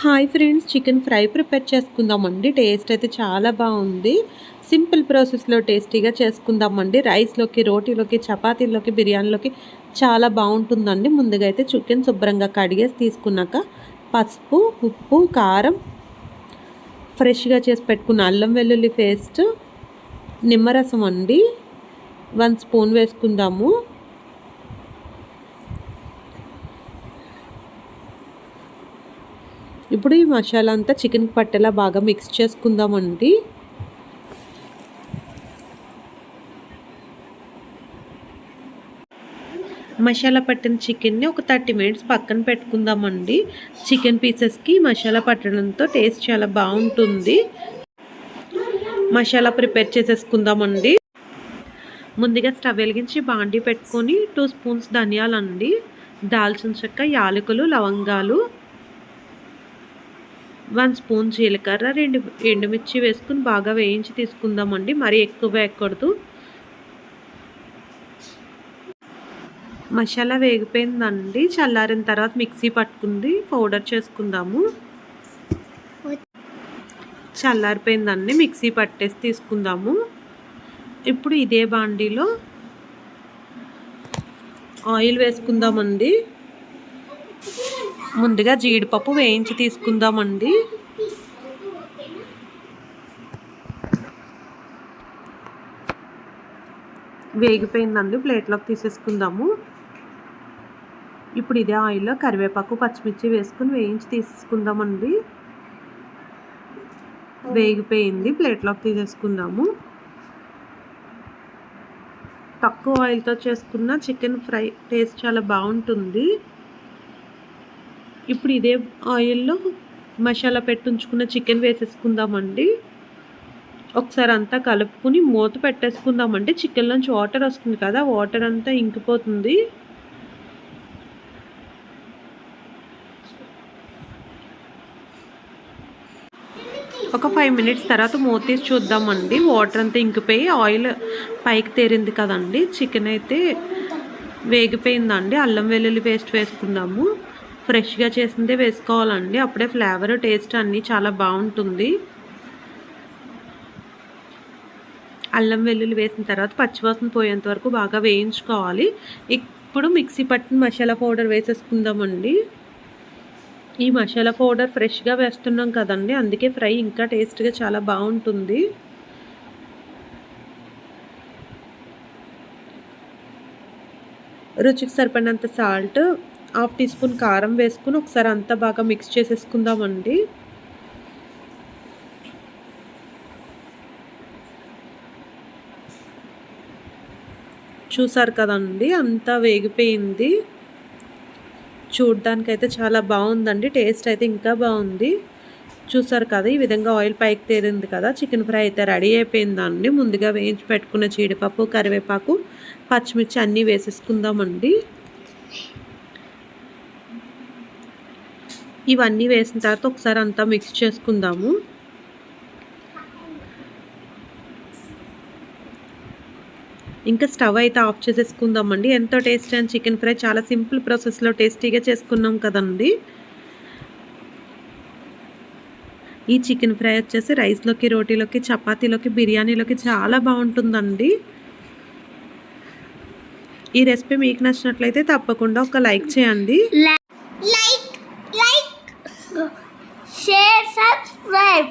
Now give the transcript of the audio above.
Hi friends chicken fry prepare చేసుకుందామండి. Taste అయితే చాలా బాగుంది. సింపుల్ ప్రాసెస్లో టేస్టీగా చేసుకుందామండి. రైస్లోకి రోటీలోకి చపాతీలోకి బిర్యానీలోకి చాలా బాగుంటుందండి. ముందుగా అయితే చికెన్ శుభ్రంగా కడిగేసి తీసుకున్నాక పసుపు ఉప్పు కారం ఫ్రెష్గా చేసి పెట్టుకున్న అల్లం వెల్లుల్లి పేస్ట్ నిమ్మరసం అండి. వన్ స్పూన్ వేసుకుందాము. ఇప్పుడు ఈ మసాలా అంతా చికెన్కి పట్టేలా బాగా మిక్స్ చేసుకుందామండి. మసాలా పట్టిన చికెన్ని ఒక థర్టీ మినిట్స్ పక్కన పెట్టుకుందామండి. చికెన్ పీసెస్కి మసాలా పట్టడంతో టేస్ట్ చాలా బాగుంటుంది. మసాలా ప్రిపేర్ చేసేసుకుందామండి. ముందుగా స్టవ్ వెలిగించి బాండీ పెట్టుకొని టూ స్పూన్స్ ధనియాలండి. దాల్చిన చెక్క యాలకులు లవంగాలు వన్ స్పూన్ జీలకర్ర రెండు ఎండుమిర్చి వేసుకుని బాగా వేయించి తీసుకుందామండి. మరీ ఎక్కువ వేయకూడదు. మసాలా వేగిపోయిందండి. చల్లారిన తర్వాత మిక్సీ పట్టుకుంది. పౌడర్ చేసుకుందాము. చల్లారిపోయిందండి. మిక్సీ పట్టేసి తీసుకుందాము. ఇప్పుడు ఇదే బాండీలో ఆయిల్ వేసుకుందామండి. ముందుగా జీడిపప్పు వేయించి తీసుకుందామండి. వేగిపోయిందండి ప్లేట్లోకి తీసేసుకుందాము. ఇప్పుడు ఇదే ఆయిల్లో కరివేపాకు పచ్చిమిర్చి వేసుకుని వేయించి తీసుకుందామండి. వేగిపోయింది ప్లేట్లోకి తీసేసుకుందాము. తక్కువ ఆయిల్తో చేసుకున్న చికెన్ ఫ్రై టేస్ట్ చాలా బాగుంటుంది. ఇప్పుడు ఇదే ఆయిల్లో మసాలా పెట్టుంచుకున్న చికెన్ వేసేసుకుందామండి. ఒకసారి అంతా కలుపుకుని మూత పెట్టేసుకుందామండి. చికెన్ నుంచి వాటర్ వస్తుంది కదా వాటర్ అంతా ఇంకిపోతుంది. ఒక ఫైవ్ మినిట్స్ తర్వాత మూత తీసి చూద్దామండి. వాటర్ అంతా ఇంకిపోయి ఆయిల్ పైకి తేరింది కదండి. చికెన్ అయితే వేగిపోయిందండి. అల్లం వెల్లుల్లి పేస్ట్ వేసుకుందాము. ఫ్రెష్గా చేసిందే వేసుకోవాలండి. అప్పుడే ఫ్లేవర్ టేస్ట్ అన్నీ చాలా బాగుంటుంది. అల్లం వెల్లుల్లి వేసిన తర్వాత పచ్చివాసన పోయేంత వరకు బాగా వేయించుకోవాలి. ఇప్పుడు మిక్సీ పట్టిన మసాలా పౌడర్ వేసేసుకుందామండి. ఈ మసాలా పౌడర్ ఫ్రెష్గా వేస్తున్నాం కదండి. అందుకే ఫ్రై ఇంకా టేస్ట్గా చాలా బాగుంటుంది. రుచికి సరిపడినంత సాల్ట్ హాఫ్ టీ స్పూన్ కారం వేసుకుని ఒకసారి అంతా బాగా మిక్స్ చేసేసుకుందామండి. చూసారు కదండి అంతా వేగిపోయింది. చూడ్డానికైతే చాలా బాగుందండి టేస్ట్ అయితే ఇంకా బాగుంది. చూసారు కదా ఈ విధంగా ఆయిల్ పైకి తేరింది కదా చికెన్ ఫ్రై అయితే రెడీ అయిపోయిందండి. ముందుగా వేయించి పెట్టుకున్న జీడిపప్పు కరివేపాకు పచ్చిమిర్చి అన్నీ వేసేసుకుందామండి. ఇవన్నీ వేసిన తర్వాత ఒకసారి అంతా మిక్స్ చేసుకుందాము. ఇంకా స్టవ్ అయితే ఆఫ్ చేసేసుకుందామండి. ఎంతో టేస్టీ అండ్ చికెన్ ఫ్రై. చాలా సింపుల్ ప్రాసెస్లో టేస్టీగా చేసుకున్నాం కదండి. ఈ చికెన్ ఫ్రై వచ్చేసి రైస్లోకి రోటీలోకి చపాతీలోకి బిర్యానీలోకి చాలా బాగుంటుందండి. ఈ రెసిపీ మీకు నచ్చినట్లయితే తప్పకుండా ఒక లైక్ చేయండి.